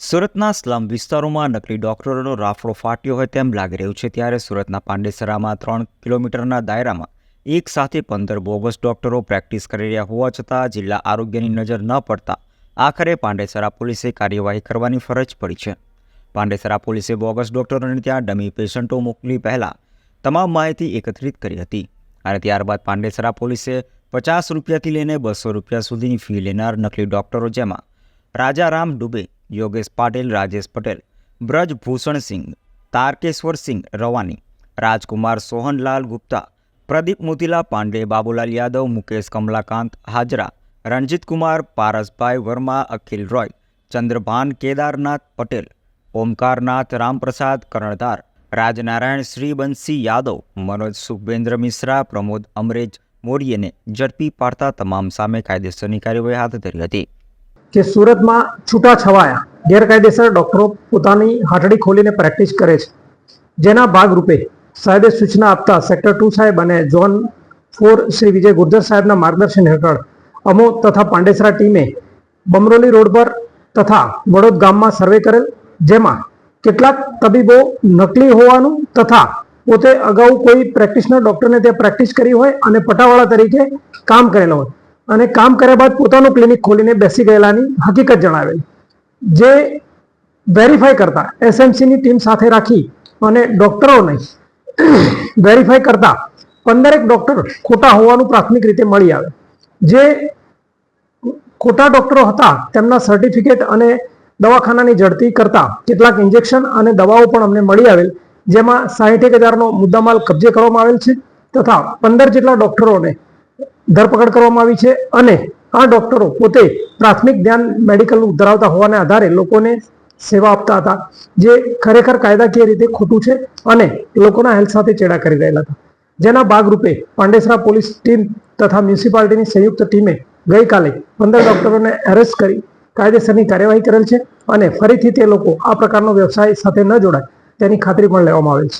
સુરતના સ્લમ વિસ્તારોમાં નકલી ડોક્ટરોનો રાફડો ફાટ્યો હોય તેમ લાગી રહ્યું છે ત્યારે સુરતના પાંડેસરામાં ત્રણ કિલોમીટરના દાયરામાં એક સાથે પંદર બોગસ ડોક્ટરો પ્રેક્ટિસ કરી રહ્યા હોવા છતાં જિલ્લા આરોગ્યની નજર ન પડતા આખરે પાંડેસરા પોલીસે કાર્યવાહી કરવાની ફરજ પડી છે. પાંડેસરા પોલીસે બોગસ ડોક્ટરોને ત્યાં ડમી પેશન્ટો મોકલી પહેલાં તમામ માહિતી એકત્રિત કરી હતી અને ત્યારબાદ પાંડેસરા પોલીસે પચાસ રૂપિયાથી લઈને બસો રૂપિયા સુધીની ફી લેનાર નકલી ડોક્ટરો જેમાં રાજારામ ડુબે, યોગેશ પાટીલ, રાજેશ પટેલ બ્રજ ભૂષણસિંહ તારકેશ્વરસિંહ રવાની, રાજકુમાર સોહનલાલ ગુપ્તા, પ્રદીપ મોતીલા પાંડે, બાબુલાલ યાદવ, મુકેશ કમલાકાંત હાજરા, રણજીતકુમાર, પારસભાઈ વર્મા, અખિલ રોય, ચંદ્રભાન કેદારનાથ પટેલ, ઓમકારનાથ રામપ્રસાદ કર્ણધાર, રાજનારાયણ શ્રીબંશી યાદવ, મનોજ સુખબેન્દ્ર મિશ્રા, પ્રમોદ અમરેજ મોરીયને ઝડપી પાડતા તમામ સામે કાયદેસરની કાર્યવાહી હાથ ધરી હતી. કે સુરતમાં છૂટાછવાયા ગેરકાયદેસર ડોક્ટરો પોતાની હાટડી ખોલીને પ્રેક્ટિસ કરે છે. જેના ભાગરૂપે સાહેબે સૂચના આપતા સેક્ટર ટુ સાહેબ અને ઝોન ફોર શ્રી વિજય ગુર્જર સાહેબના માર્ગદર્શન હેઠળ અમો તથા પાંડેસરા ટીમે બમરોલી રોડ પર તથા વડોદ ગામમાં સર્વે કરેલ, જેમાં કેટલાક તબીબો નકલી હોવાનું તથા પોતે અગાઉ કોઈ પ્રેક્ટિશનર ડોક્ટરને તે પ્રેક્ટિસ કરી હોય અને પટાવાળા તરીકે કામ કરેલો હોય. અને કામ કર્યા બાદ પોતાનું ક્લિનિક ખોલીને બેસી ગયેલાની હકીકત જણાવેલી જે વેરીફાઈ કરતા એસએમસીની ટીમ સાથે રાખી અને ડોક્ટરોને વેરીફાઈ કરતા પંદરેક ડોક્ટર ખોટા હોવાનું પ્રાથમિક રીતે મળી આવે. જે ખોટા ડોક્ટરો હતા, તેમના સર્ટિફિકેટ અને દવાખાનાની ઝડપી કરતા કેટલાક ઇન્જેક્શન અને દવાઓ પણ અમને મળી આવેલ, જેમાં સાહીઠેક હજારનો મુદ્દામાલ કબજે કરવામાં આવેલ છે, તથા પંદર જેટલા ડોક્ટરોને ધરપકડ કરવામાં આવી છે અને આ ડોક્ટરો પોતે પ્રાથમિક ધ્યાન મેડિકલ ધરાવતા હોવાને આધારે લોકોને સેવા આપતા હતા, જે ખરેખર કાયદાકીય રીતે ખોટું છે અને લોકોના હેલ્થ સાથે ચેડા કરી રહેલા હતા. જેના ભાગરૂપે પાંડેસરા પોલીસ ટીમ તથા મ્યુનિસિપાલિટીની સંયુક્ત ટીમે ગઈકાલે પંદર ડોક્ટરોને એરેસ્ટ કરી કાયદેસરની કાર્યવાહી કરેલ છે અને ફરીથી તે લોકો આ પ્રકારનો વ્યવસાય સાથે ન જોડાય તેની ખાતરી પણ લેવામાં આવેલ છે.